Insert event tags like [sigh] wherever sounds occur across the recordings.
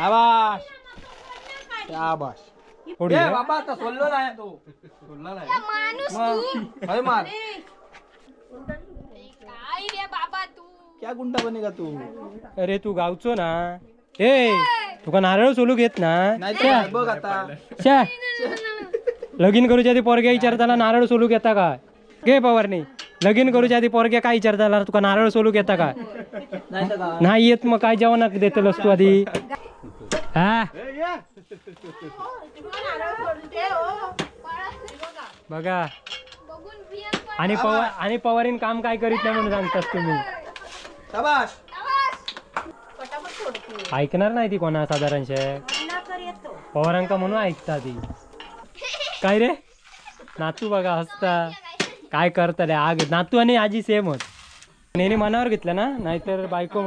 शाबाश. शाबाश. पुढे? ए बाबा आता सोडलो नाही तो. सोडला नाही. माणूस मग? हय मार. काय रे बाबा तू. क्या गुंडा बनेगा तू? अरे तू गावचो ना. ए तुका नारळ सोलू घेत ना. नाही तर काय, बघ आता. शा लगीन करूच्या आधी पोरग्या विचारताना नारळ सोलू घेता काय घे पवारनी लगीन करूच्या आधी पोरग्या काय विचारताना तुका नारळ सोलू घेता काय नाही तर काय. नाही येत मग काय जेवणाक देतलस तू आधी? हा? बघा. आणि पवार आणि पवारीन काम काय करीत नाही म्हणून सांगतास तुम्ही. ऐकणार नाही ती कोणा साधारणशे पवारांका म्हणून ऐकता ती. काय रे? नातू बघा हसता. काय करतले आग नातू आणि आजी सेम होत. नेहमी मनावर घेतलं ना? नाहीतर बायको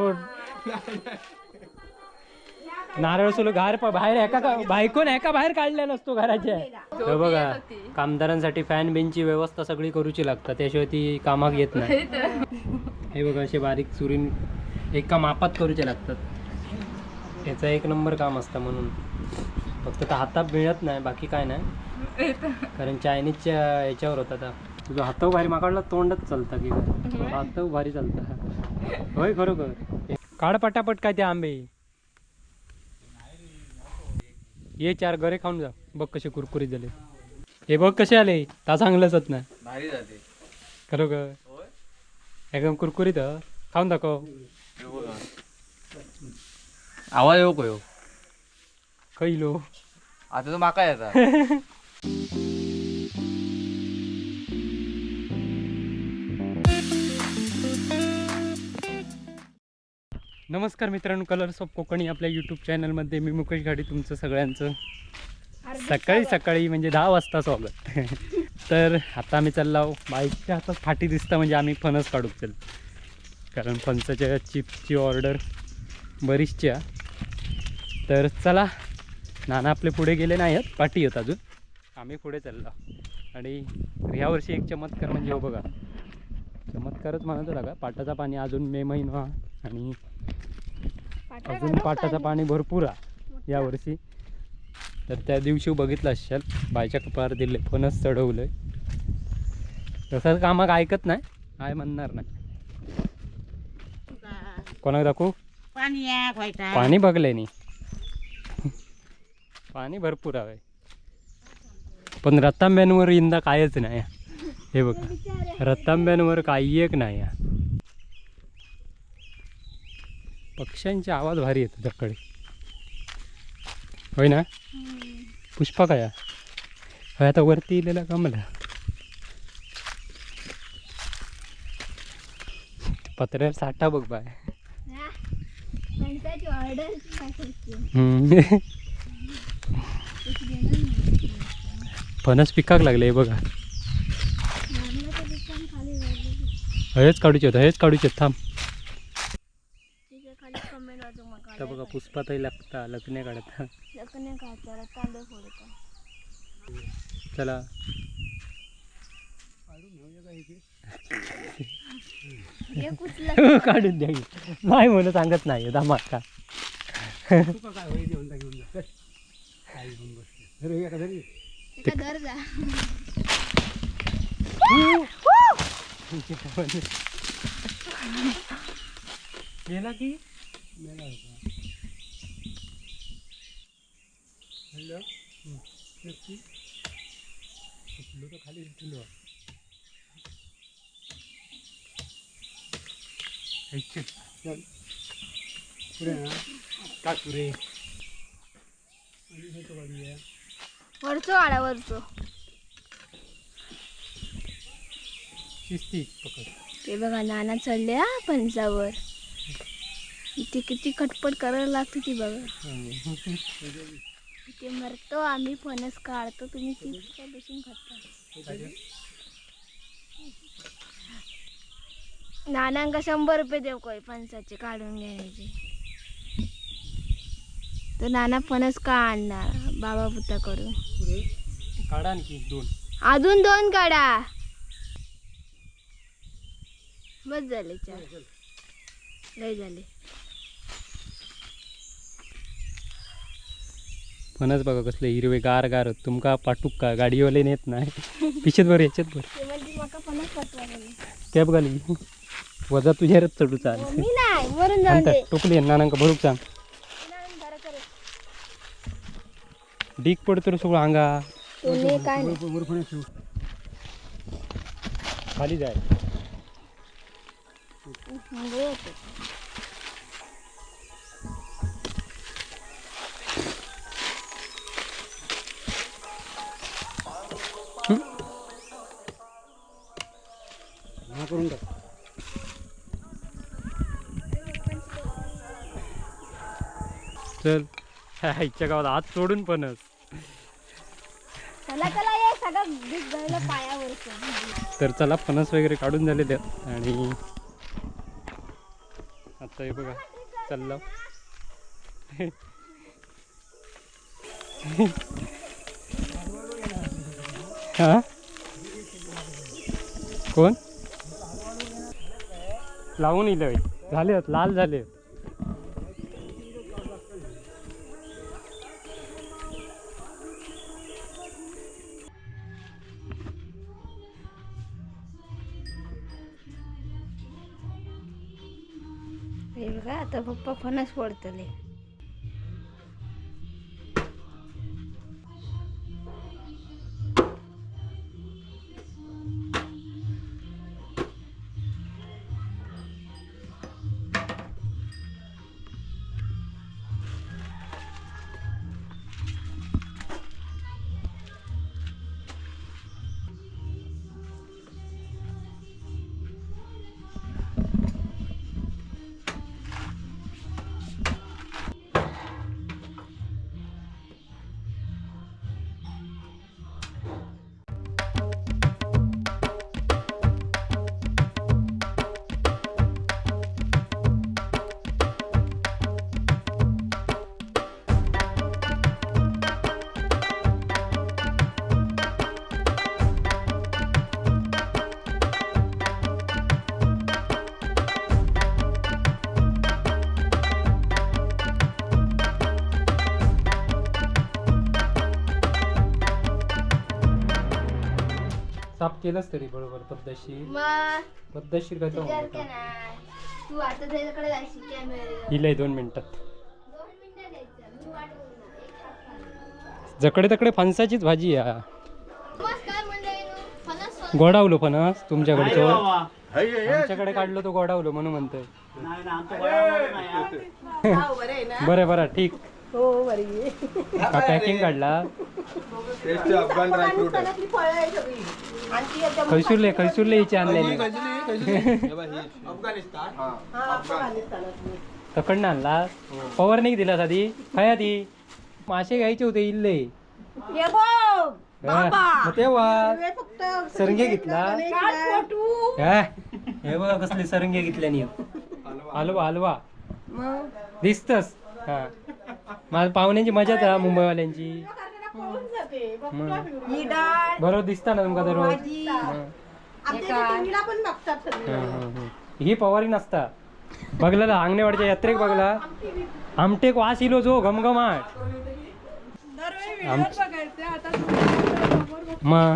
नारळ सोलो घार बाहेर एका का- बायकोन एका बाहेर काढल्या नसतो घराच्या. हे बघा कामदारांसाठी फॅन बेनची व्यवस्था सगळी करूची लागतात. त्याशिवाय ती कामाक येत नाही. हे बघा असे बारीक चुरीन एका मापात करूचे लागतात. याचं एक नंबर काम असतं म्हणून. फक्त तर हातात मिळत नाही बाकी काय नाही. कारण चायनीजच्या याच्यावर होता आता. तुझं हाताव भारी माकडला तोंडच चालतं की. हाताव भारी चालतं. होय खरोखर. काढ पटापट काय ते आंबे. ये चार गरे खाऊन जा. बघ कसे कुरकुरीत झाले. हे बघ कसे आले. ता चांगलंच ना. भारी जाते खरोखर. एकदम कुरकुरीत हं. खाऊन दाखव. आवाज येऊ कयो खैलो. आता तो माका येता. [laughs] नमस्कार मित्रांनो कलर्स ऑफ कोकणी आपल्या यूट्यूब चॅनलमध्ये मी मुकेश गाडी तुमचं सगळ्यांचं. सकाळी सकाळी म्हणजे दहा वाजता स्वागत. [laughs] तर आता आम्ही चाललो बाईकच्या हातात फाटी दिसता म्हणजे आम्ही फणस काढूक चल. कारण फणसाच्या चिप्सची ऑर्डर बरीचशी. आहे तर चला नाना आपले पुढे गेले नाही आहेत पाठी आहेत अजून. आम्ही पुढे चाललो आणि ह्या वर्षी एक चमत्कार म्हणजे हो बघा. चमत्कारच म्हणतो लागा पाटाचा पाणी अजून मे महिना आणि अजून पाटाचं पाणी. भरपूर आहे यावर्षी. तर त्या दिवशी बघितलं असाल बायच्या कपार दिले फणस चढवलंय. तसं कामाक ऐकत नाही? काय म्हणणार नाही. कोणाक दाखवू? पाणी या व्हायचा पाणी बघलंय नी. पाणी भरपूर आहे पण रतांब्यांवर यंदा कायच नाही. हे बघा रतांब्यांवर काही एक नाही. आहे. पक्ष्यांचे आवाज भारी येतो त्याकडे होय ना? पुष्पा काय? होय आता वरती इलेला का मला? पत्र्यावर साठा बघ बाय. फणस पिकाक लागले बघा. हयच काढूचे होतं हेच काढूचे आहेत, थांब तिथे खाली कमेंट वाजू मग आता बघा पुष्पाताई लागता लग्न काढता. लग्न खायचं तांदूळ फोडतो. चला. हे [laughs] काढून द्या की. नाही म्हणून सांगत नाही गेला की वरचो आला वरचो. शिस्ती पकड. ते बघा नाना चढले हा पंचावर. इथे किती खटपट करायला लागते ती बघा. इथे मरतो आम्ही फणस काढतो. तुम्ही चिप्स काय बसून खाता. नानांका शंभर रुपये देऊ काय फणसाचे काढून घ्यायचे. तर नाना फणस का आणणार? बाबा पुता करून काढा आणखी दोन. अजून दोन काढा. बस झाले चार. लय झाले. फणस बघा कसले हिरवे गार गार तुमका पाठूक का गाडीवाले नेत नाही. पिशेत बरं याच्यात बरं म्हणजे कॅब घाली. वजा तुझ्यावरच चढू चाल. दे. टोपली नानांका भरूक सांग. डीक पडतो रे सगळं अंगा. तुम्ही काय नाही खाली जाय. करून टाक. चल. ह्या [laughs] आईच्या गावात हात सोडून पणच चला चला ये सगळं बीज गळलं पायावरचं. तर चला फणस वगैरे काढून झालेले आहेत आणि आता हे बघा चाललं. [laughs] हा? कोण? लावून इलं झाले लाल झाले हे आता पप्पा फणस पडतले केलंच तरी बरोबर पद्धतशीर मग? पद्धतशीर काय विचार के नाही तू आता त्याच्याकडे जायची कॅमेरा दोन मिनिटात. दोन मिनिटं द्यायचं. मी वाट बघणार. एक हात खाली. जकडे तकडे फणसाचीच भाजी आहे. फणस गोडावलो फणस तुमच्याकडचं. आमच्याकडे काढलो तो गोडावलो म्हणून म्हणतोय. [laughs] बरं बरं ठीक. का पॅकिंग काढला. खैसूरले खैसूरले हिचे आणलेले. तकडनं आणला फवारणी दिला साधी? खाया ती मासे घ्यायचे होते इल्ले. तेव्हा सरंगे घेतला. हा, हे बघा कसले सरंगे घेतल्यानी हलवा हलवा. दिसतस. हा. माझ्या पाहुण्यांची मजाच आहे मुंबईवाल्यांची. बरोबर दिसता ना तुमका दररोज. हा, हा, हा. ही पवारी नसता. बघला अंगणेवाडीच्या यात्रेक बघला आमटेक वास इलो जो घमघमाट. मग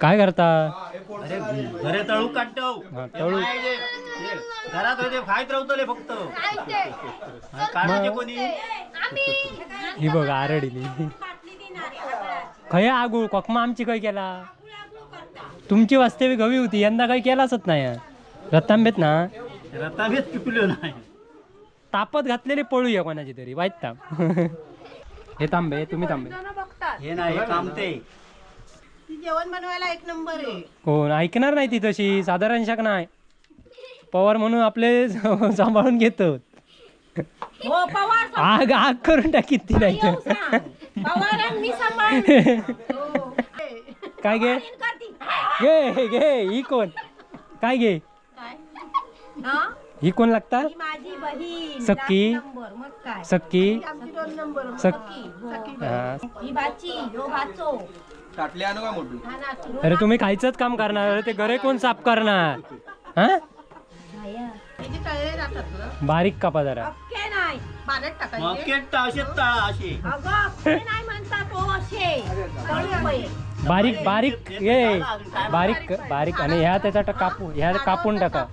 काय करता? घरे तळू काढतो. हा, तळू. घरात होते खायत राहतले फक्त? काढायचे कोणी? आम्ही. ही बघ आरडीली खय आगुळ कोकमा आमची काय केला? तुमची वास्तविक हवी होती यंदा काही केलाच नाही. रतांबेत ना? रताबीत पिकलो नाही. तापत घातलेले पळूया कोणाची तरी वाईट ताप. हे तांबे तुम्ही तांबे. हे नाही हे काम ते जेवण बनवायला एक नंबर आहे. कोण? ऐकणार नाही ती तशी साधारण शक नाही. पवार म्हणून आपले [laughs] सांभाळून घेतो. हो पवार आग आग करून टाकीत ती नाही तर. पवार आणि मी सांभाळ काय घे घे घे ही कोण? काय घे काय? हा? ही कोण लागता ही माझी बहीण. सक्की? लाख नंबर मग काय? सक्की आमची दोन नंबर सक हो. हा. ही बाची हो बाचो. ताटली आणू का मोठी? हा ना तू अरे तुम्ही खायचंच काम करणार अरे ते घरे कोण साफ करणार? हा त्याची तळे जातात ना बारीक कापा जरा. नाही. पाण्यात टाकायचे अगं नाही तळून बारीक बारीक ये. बारीक बारीक. आणि ह्या त्याचा टा- कापू ह्या कापून टाका.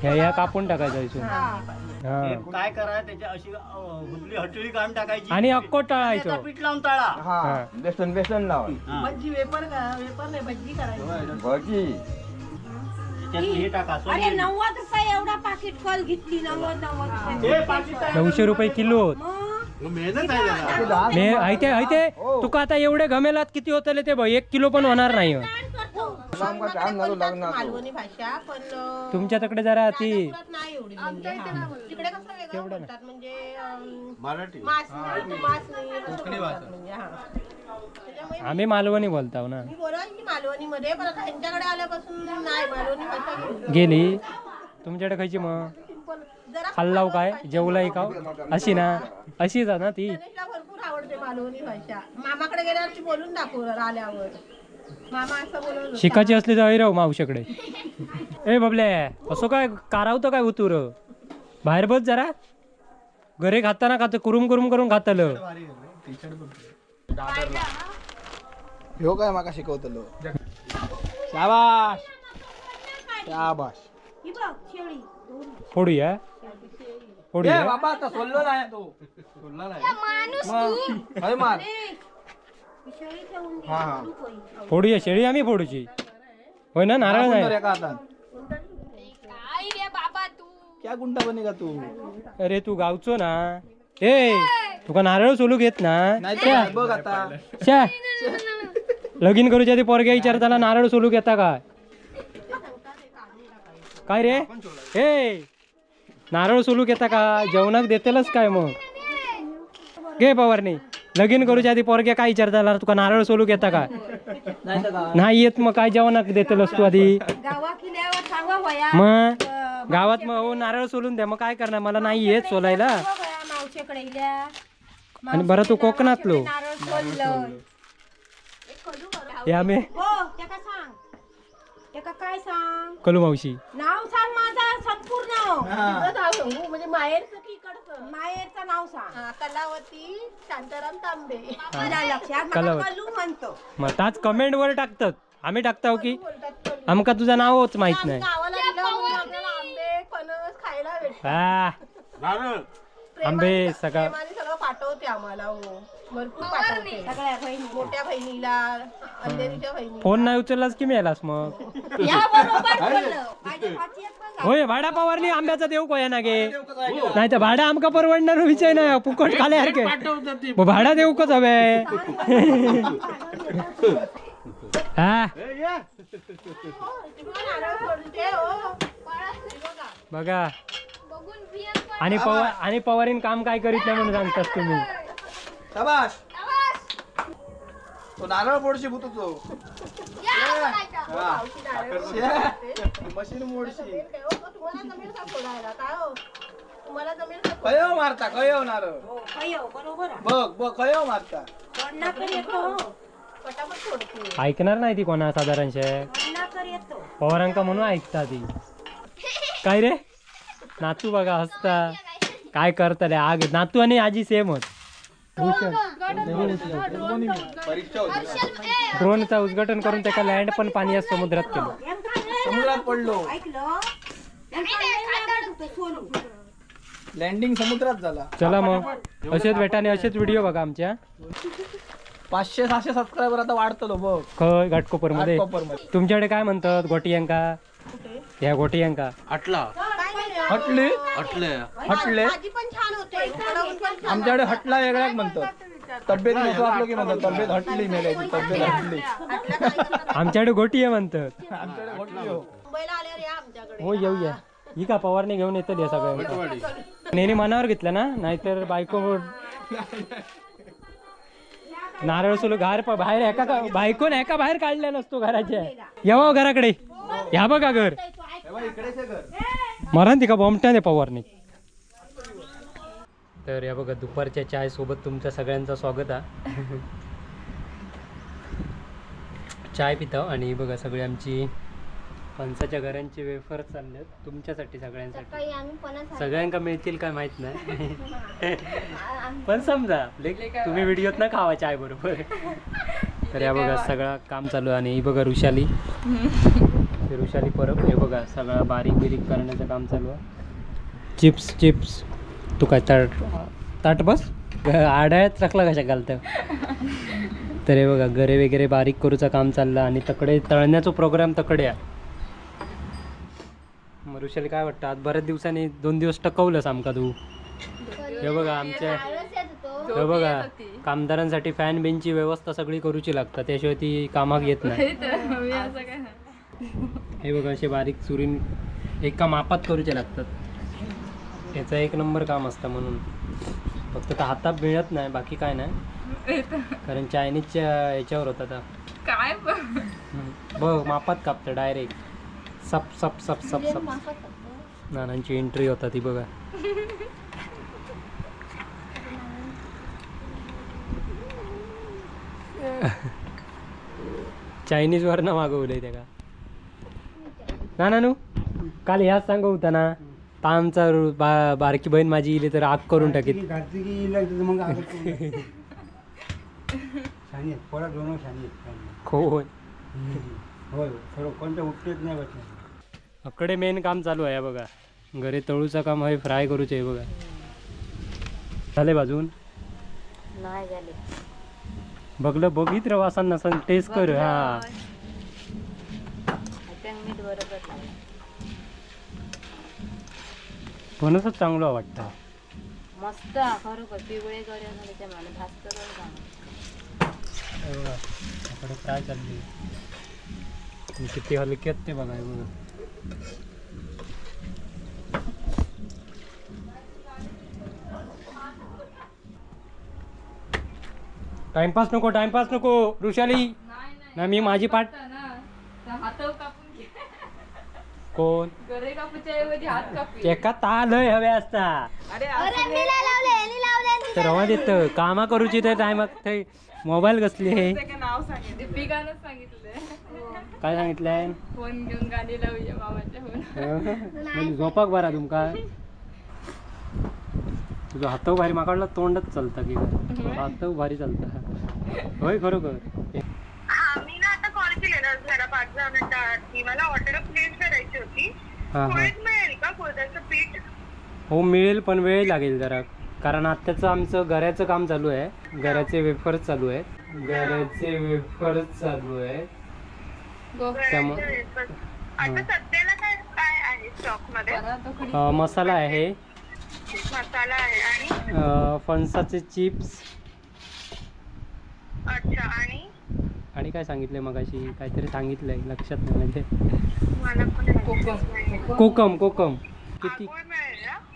ह्या ह्या कापून टाकायचं इथून. हे. हा. काय करा त्याच्या अशी अं, हुबली हटळी काढून टाकायची. आणि अक्को त्याचा टाळायचं. पीठ लावून तळा हा. बेसन बेसन लावा. हा. भजी वेपर का वेपर नाही भजी करायची. भजी हे टाका अरे. नव्वद रुपये एवढा पाकिट कल घेतली नव्वद नव्वद रुपये हे. नऊशे रुपये किलो मग मेहनत आहे त्याला. मे ऐते ऐते तुका आता एवढे घमेलात किती होतले ते बघ एक किलो पण होणार नाही हो. मालवणी भाषा पण तुमच्या तिकडे जरा ती नागपुरात नाही एवढी म्हणजे, हा. तिकडे कसं वेगळं बोलतात म्हणजे अं, मराठी. मास नाही मास नाही असं बोलतात म्हणजे हा. त्याच्यामुळे आम्ही मालवणी बोलताव ना. मी बोलाल की मालवणी मध्ये पण आता ह्यांच्याकडे आल्यापासून नाही मालवणी भाषा गेली. गेली. तुमच्याकडे खायची मग? जरा खाल्लाव काय? जेवलाय का? अशी ना. अशीच आहे ना ती. गणेशला भरपूर आवडते मालवणी भाषा. मामाकडे गेल्यावर ती बोलून दाखव आल्यावर. शिकायची असली तर राव मावशाकडे. ए बबले असं काय कारावतं काय उतूर? बाहेर बस जरा. घरी खाताना खात कुरुम कुरुम करून खातलं. ह्यो काय माका शिकवतलो? शाबाश. शाबाश. ही बघ शेळी. फोडूया फोडूया बाबा आता सोडलो नाही तो. सोडला नाही. मार. ही तू. फोडूया शेळी आम्ही फोडूची. होय ना नारळ गुंड नाही. रे का आता? क्या गुंडा बनेगा तू? अरे तू गावचो ना. ए तुका नारळ सोलू घेत ना. नाही तर बघ आता. शा. लगीन करूच्या आधी पोरग्या विचारताना नारळ सोलू घेता काय? काय रे? ए नारळ सोलू घेता का? जेवणाक देतेलच काय मग? घे पवारनी. लगीन करूच्या आधी पोरग्या काय विचारताना तुका नारळ सोलू घेता का? नाही येत मग काय जेवणाक देतेलस तू आधी? गावा किल्ल्यावर मग? गावात मग हो नारळ सोलून द्या मग काय करणार? मला नाही येत सोलायला. मावशेकडे इल्या आणि बरं तू कोकणातलो. नारळ हे आम्ही हो सांग त्याका काय सांग? कलू मावशी. नाव सांग माझा संपूर्ण. तुझं नाव सांगू म्हणजे माहेरचं की इकडचं? माहेरचं नाव सांग. कलावती शांताराम तांबे. लक्षात मला कलावती. कलू म्हणतो. मग ताच कमेंट वर टाकतात. आम्ही टाकताव की? आमका तुझं नावच माहीत नाही. गावाला दिलं म्हणून आपल्याला आंबे फणस खायला भेटत आ, नारळ. आंबे सगळं. प्रेमाने सगळं पाठवते आम्हाला हो. भरपूर पाठवते सगळ्या बहिणी. मोठ्या बहिणीला अंधेरीच्या बहिणी फोन नाही उचललास की मिळालास मग? या बरोबर बोललं. माझ्या भाचीत बघा. होय भाडा पवारनी आंब्याचा देव कोया ना गे नाही तर भाडा आमका परवडणार विषय नाही फुकट खाल्यासारखे मग भाडा देऊ कच हवे हा? हो. बघा. आणि पवार आणि पवारीन काम काय करीत नाही म्हणून सांगतास तुम्ही. शाबाश तो नारळ फोडशी भूततो मशीन मोडशी. हो, हो? कयो मारता कयो नारळ. हो. बघ बघ कयो मारता. हो. ऐकणार नाही ती कोणा साधारणशे? पवारांका म्हणून ऐकता ती. काय रे? नातू बघा हसता. काय करतले? आग नातू आणि आजी सेमच ड्रोनचा उद्घाटन करून त्याचा लँड पण पाणी या समुद्रात केलं. समुद्रात पडलो. लँडिंग समुद्रात झाला. चला मग. असेच भेटाने असेच व्हिडिओ बघा आमच्या. पाचशे सहाशे सबस्क्रायबर आता वाढतलो बघ. खय घाटकोपरमध्ये घाटकोपरमध्ये. तुमच्याकडे काय म्हणतात गोटियांका ह्या गोटियांका अटला हटली? हटले. छान. आमच्याकडे हटला वेगळ्याच म्हणतात. तब्येत नसो असलो की म्हणतात. तब्येत हटली मेल्याची तब्येत हटली? आमच्याकडे गोटिया म्हणतात. आमच्याकडे हटली हो मुंबईला आल्यावर या आमच्याकडे. हो येऊया. ही का पवारने घेऊन येतं या सगळ्यांना नेहमी मनावर घेतलं ना? नाहीतर बायको नारळ सोलो घार प- बाहेर एका का बायकोन एका बाहेर काढल्या नसतो घराच्या. येवा हो घराकडे. या बघा घर. इकडेच आहे घर. मरण ती का बॉम्बट्याने पवारने? तर या बघा दुपारच्या चाय सोबत तुमच्या सगळ्यांचं स्वागत आहे चाय पितो आणि बघा सगळी आमची फणसाच्या घरांचे वेफर चाललेत तुमच्यासाठी सगळ्यांसाठी. सगळ्यांका मिळतील काय माहीत नाही. पण समजा तुम्ही व्हिडिओत ना खावा चाय बरोबर. तर या बघा सगळं काम चालू आहे आणि ही बघा ऋषाली [laughs] ही ऋषाली परब. हे बघा सगळं बारीक बिरीक करण्याचं काम चालू आहे. Chips chips. तू काय ताट ताट बस? आडाळ्यात टाकला कशा घालतं तर हे बघा गरे वगैरे बारीक करूचं काम चाललं आणि तकडे तळण्याचा प्रोग्राम तकडे आहे. मग ऋषाली काय वाटतं? आज बऱ्याच दिवसांनी दोन दिवस टकवलंस आमका तू. हे बघा आमच्या हे बघा कामदारांसाठी फॅन बेनची व्यवस्था सगळी करूची लागतात. त्याशिवाय ती कामाक येत नाही. [laughs] हे बघा असे बारीक चुरीन एका मापात करूचे लागतात. याचा एक नंबर काम असतं म्हणून. फक्त तर हातात मिळत नाही बाकी काय नाही. कारण चायनीजच्या याच्यावर होता आता. काय बघ मापात कापतं डायरेक्ट सप सप सप सप सप. नानांची एंट्री होता ती बघा. चायनीज वर ना मागवलंय त्या का ना नानू? काल ह्याच सांगू होता ना तामचा रु- बा बारकी बहीण माझी इली तर आग करून टाकीत. मग [laughs] शानी पोरा दोन शानी कोण होय. थोडं कोणतं उपटेच नाही बसणार. अकडे मेन काम चालू आहे बघा. घरी तळूचं काम आहे फ्राय करूचे आहे बघा. झाले बाजून नाही झाले. बघलं बघित रवासान नसन टेस्ट कर हा मीठ बरोबर लागलं. फणसच चांगलं वाटतं. मस्त. खरोखर पिवळे हे इकडे काय चालली आणि किती हलक्यात ते बघा. हे बघा टाइमपास नको टाइमपास नको ऋषाली ना मी माझी पाठ हात कापून घे. कोण? गरे कापूच्या ऐवजी हात कापू. एका तालय हवे असता. अरे अरे मी नाही. लावले यांनी लावले तर रवा देत कामा करूची तर टायमाक थंय मोबाईल कसले? [laughs] त्याचं नाव सांगितलं. दीपिकानंच सांगितलंय. काय सांगितलंय? फोन घेऊन गाणी लावूया मामाच्या फोन म्हणजे झोपाक बरा तुमका. तुझं हात भारी माकडला तोंडच चालतं की काय? हात भारी चालतं. होय खरोखर. हा मी ना आता कॉल केलेला जरा पाच दहा मिनिटात की मला हा हा. पोळीत मिळेल का कुळथाचं पीठ? हो मिळेल पण वेळ लागेल जरा. कारण आत्ताचं आमचं घराचं काम चालू आहे. घराचे वेफर्स चालू आहेत. घराचे वेफर्स चालू आहेत. त्यामुळे वेफर्स. आता सध्याला काय काय आहे स्टॉकमध्ये अं, मसाला आहे. मसाला आहे. आणि? अं, फणसाचे चिप्स. अच्छा आणि? आणि काय सांगितलंय मगाशी? काहीतरी सांगितलंय लक्षात नाही म्हणजे नाही. कोकम. कोकम किती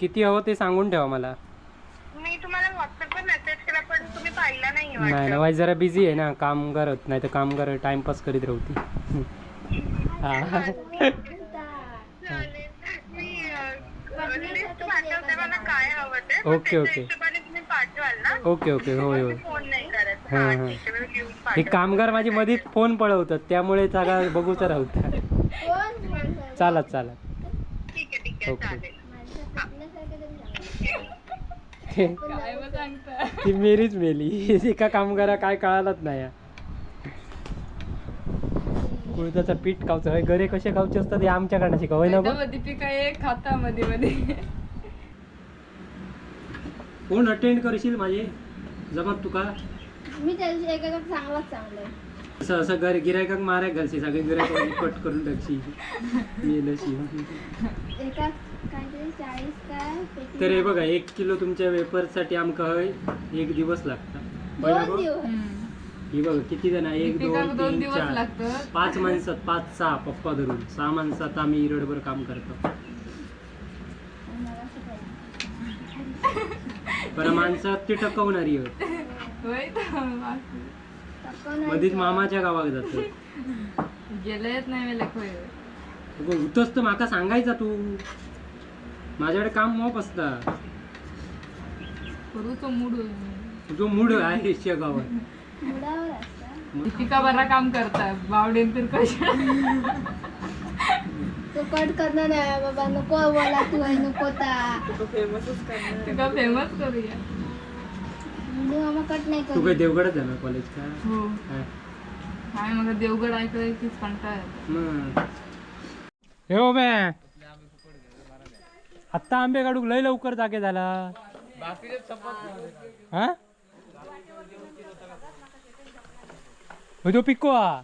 किती हवं ते सांगून ठेवा मला. मी तुम्हाला व्हॉट्सअपवर मेसेज केला पण तुम्ही पाहिला नाही नाही ना वाईज जरा बिझी आहे ना काम करत नाही तर काम करत टाइमपास करीत राहती हा. चालेल मी लिस्ट पाठवते मला काय हवं ते मग ओके, ओके. हिशोबाने तुम्ही पाठवाल ना? Okay okay. होय होय. हा, हा घेऊन. कामगार माझी मधीच फोन पळवतात त्यामुळे जागा बघूच राहतात कोण माणसं? चालत चालत ठीक आहे ठीक आहे ओके. चालेल माणसं फेकण्यासारखं तरी सांगा. काय मग सांगता ती मेरीच मेली एका कामगारा काय कळालंच नाही या. कुळथाचं पीठ खावचं होय घरे कसे खावचे असतात हे आमच्याकडनं शिकवय ना गं? दीपिका एक खाता मध्ये मध्ये कोण अटेंड करशील माझे जमत तुका मी त्या दिवशी एका चांगलाच चांगलं असं असं घर गिरायकाक माराय घालशी सगळे गिरायक कट [laughs] करून टाकशी मेलशी. एका काहीतरी चाळीस काय पेटी तर हे बघा एक किलो तुमच्या वेफरसाठी आमका हय एक दिवस लागता. दोन? दिवस. ही बघा किती जण आहे? एक दोन दोन तीन दिवस चार. लागतात. पाच माणसात पाच सहा पप्पा धरून. सहा माणसात आम्ही इरडभर काम करतो. बरं माणसात ती टकवणारी आहेत होय मधीच मामाच्या गावात जातो. गेलेच नाही मला खोय होतच तर माका सांगायचा तू. माझ्याकडे काम मोप असता. करूचो मूड. तुझं मूड आहे शिया गावात मुडावर असता. दीपिका बरा काम करता. बावडेन तर कशा तो कट करणार आहे बाबा. नको मला तू आहे नको ता. तुका फेमस करूया. मामा कट नाही तू काय देवगडच आहे ना कॉलेज का? हो. हा. देवगड ऐकलं कीच कंटाळ येतो. मग. हे हो बे. आत्ता आंबे काढूक लय लवकर जागे झाला. हा? हो तो पिको हा.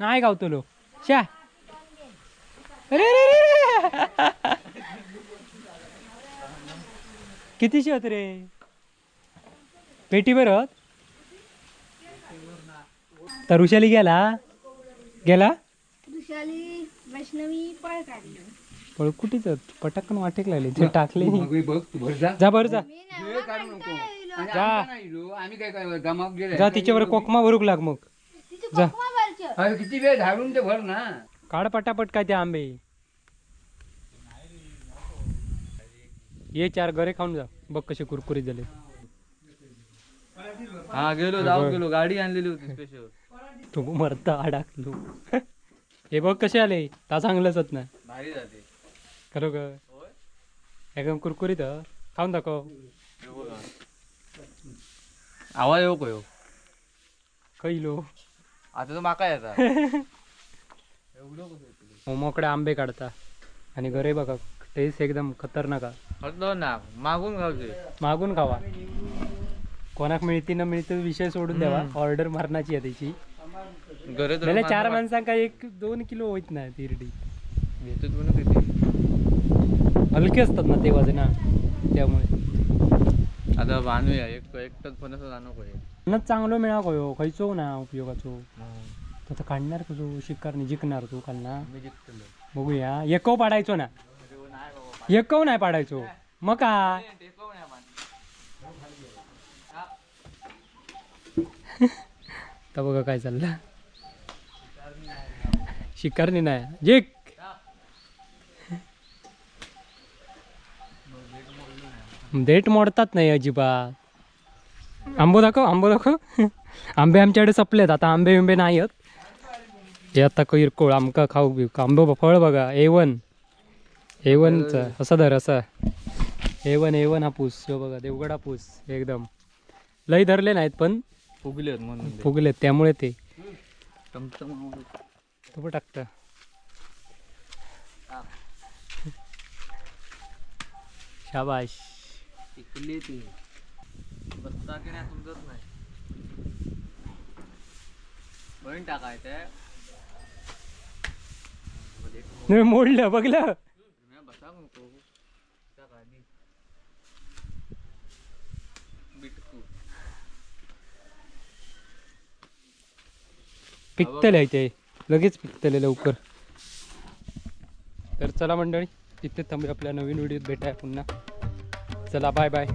नाही गावतलो. शा अरे रे रे रे. कितीशी होत रे? पेटी होत तर ऋषाली गेला. गेला? वैष्णवी पळ काढली पळ कुठेच पटाकन वाटेक लागले ते टाकले. बघ तू भर जा. जा बर जा. जा. आम्ही काय काय गमाक गेले जा तिच्यावर कोकमा भरूक लाग मग. जा. अरे किती वेळ झाडून ते भर ना. काढ पटापट काय ते आंबे. ये चार गरे खाऊन जा. बघ कसे कुरकुरीत झाले. हा गेलो जाऊ गेलो. गाडी आणलेली होती स्पेशल तो मरता अडाकलो. हे बघ कसे आले. ता चांगलंच होत ना. भारी जाते. खरोखर. एकदम कुरकुरीत हं. खाऊन दाखव. आवाज येऊ कयो कैलो आता तो माका येता. [laughs] मोमोकडे आंबे काढता. आणि घरे बघा. टेस्ट एकदम खतरनाक हा. ना मागून गावचे मागून खावा. कोणाक मिळती न मिळते विषय सोडून द्यावा. ऑर्डर मारण्याची आहे त्याची. घरे मला चार माणसांका एक दोन किलो होत नाही तिरडी हलके असतात ना ते वजना त्यामुळे. आता बांधूया एक एकटाच पण असं जाणं पाहिजे न चांगलं मिळा खयो खयचो ना उपयोगाचो. आता काढणार कसो शिकारने जिंकणार तू काल ना बघूया. एकव पाडायचो ना. एकव नाही पाडायचो. मग काय? [laughs] तर बघा काय चाललं. शिकारणी नाही. जिक! देठ मोडतात नाही अजिबात. आंबो दाखव आंबो दाखव. [laughs] आंबे आमच्याकडे संपलेत. आता आंबे बिंबे नाही आहेत. हे आता किरकोळ आमका खाऊ बिऊ आंबो फळ बघा ए वन ए वनचं असं धर असा. ए वन ए वन हापूस बघा देवगड हापूस एकदम. लई धरले नाहीत पण. फुगले म्हणून. फुगलेत त्यामुळे ते. टमटम तो पण टाकतं. शाबाश. टिकली ती. बसता की नाही समजत नाही. बहीण टाकायचं मोडलं बघलं. बसा नको टाका आधी. बिटकू पिकतले ते. लगेच पिकतले लवकर. तर चला मंडळी तिथे थांबूया. आपल्या नवीन व्हिडिओत भेटाय पुन्हा. चला बाय बाय